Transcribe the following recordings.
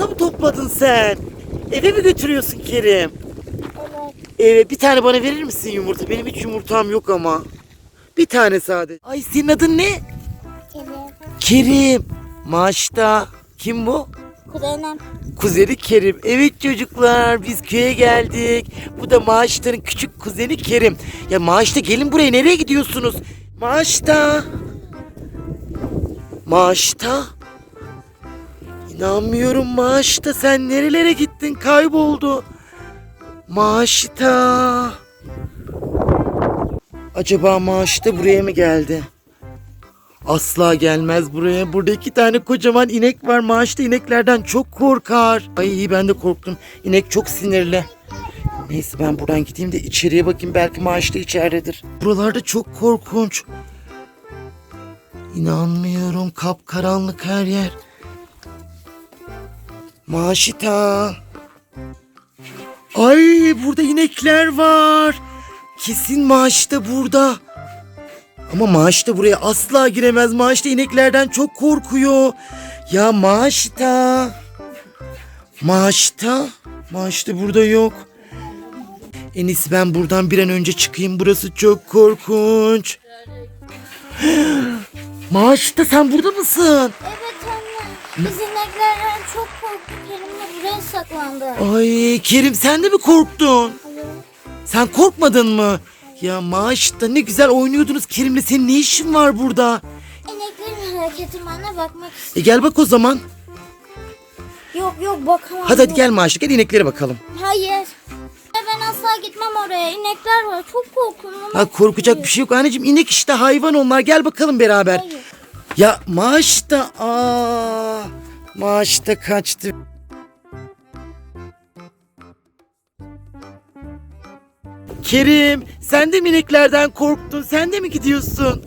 yumurta mı topladın sen? Eve mi götürüyorsun Kerim? Evet. Evet bir tane bana verir misin yumurta? Benim hiç yumurtam yok ama. Bir tane sadece. Ay senin adın ne? Kerim. Kerim. Maaşta. Kim bu? Kuzenim. Kuzeni Kerim. Evet çocuklar biz köye geldik. Bu da Maaşta'nın küçük kuzeni Kerim. Ya Maaşta gelin buraya nereye gidiyorsunuz? Maaşta. Maaşta. İnanmıyorum Maaşta sen nerelere gittin kayboldu. Maaşta. Acaba Maaşta buraya mı geldi? Asla gelmez buraya. Burada iki tane kocaman inek var. Maaşta ineklerden çok korkar. Ay ben de korktum. İnek çok sinirli. Neyse ben buradan gideyim de içeriye bakayım. Belki maaşta içeridedir. Buralarda çok korkunç. İnanmıyorum. Kapkaranlık her yer. Maaşita. Ay burada inekler var. Kesin maaşta burada. Ama maaş da buraya asla giremez. Maaş da ineklerden çok korkuyor. Ya da. Maaş da burada yok. En iyisi ben buradan bir an önce çıkayım. Burası çok korkunç. Maaş da sen burada mısın? Evet. Biz ineklerden çok korktuk. Kerim de buraya saklandı. Ay Kerim sen de mi korktun? Sen korkmadın mı? Ya maaş da ne güzel oynuyordunuz Kerim'le. Senin ne işin var burada? İneklerin hareketine anne bakmak istedim. E gel bak o zaman. Yok yok bakamam. Hadi hadi gel maaş gel ineklere bakalım. Hayır. Ben asla gitmem oraya. İnekler var. Çok korkuyorum. Ha korkacak bir şey yok anneciğim. inek işte hayvan onlar. Gel bakalım beraber. Hayır. Ya maaş da aa maaş da kaçtı. Kerim sen de mi ineklerden korktun? Sen de mi gidiyorsun?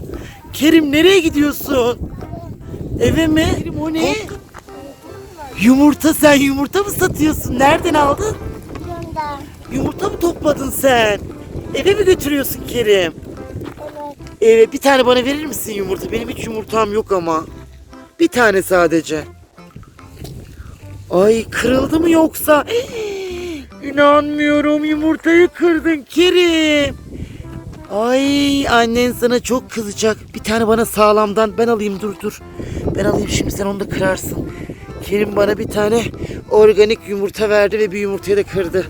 Kerim nereye gidiyorsun? Eve mi? Kerim o ne? Yumurta sen yumurta mı satıyorsun? Nereden aldın? Gönder. Yumurta mı topladın sen? Eve mi götürüyorsun Kerim? Evet. Evet bir tane bana verir misin yumurta? Benim hiç yumurtam yok ama. Bir tane sadece. Ay kırıldı mı yoksa? İnanmıyorum yumurtayı kırdın Kerim. Ay annen sana çok kızacak. Bir tane bana sağlamdan ben alayım dur dur. Ben alayım şimdi sen onu da kırarsın. Kerim bana bir tane organik yumurta verdi ve bir yumurtayı da kırdı.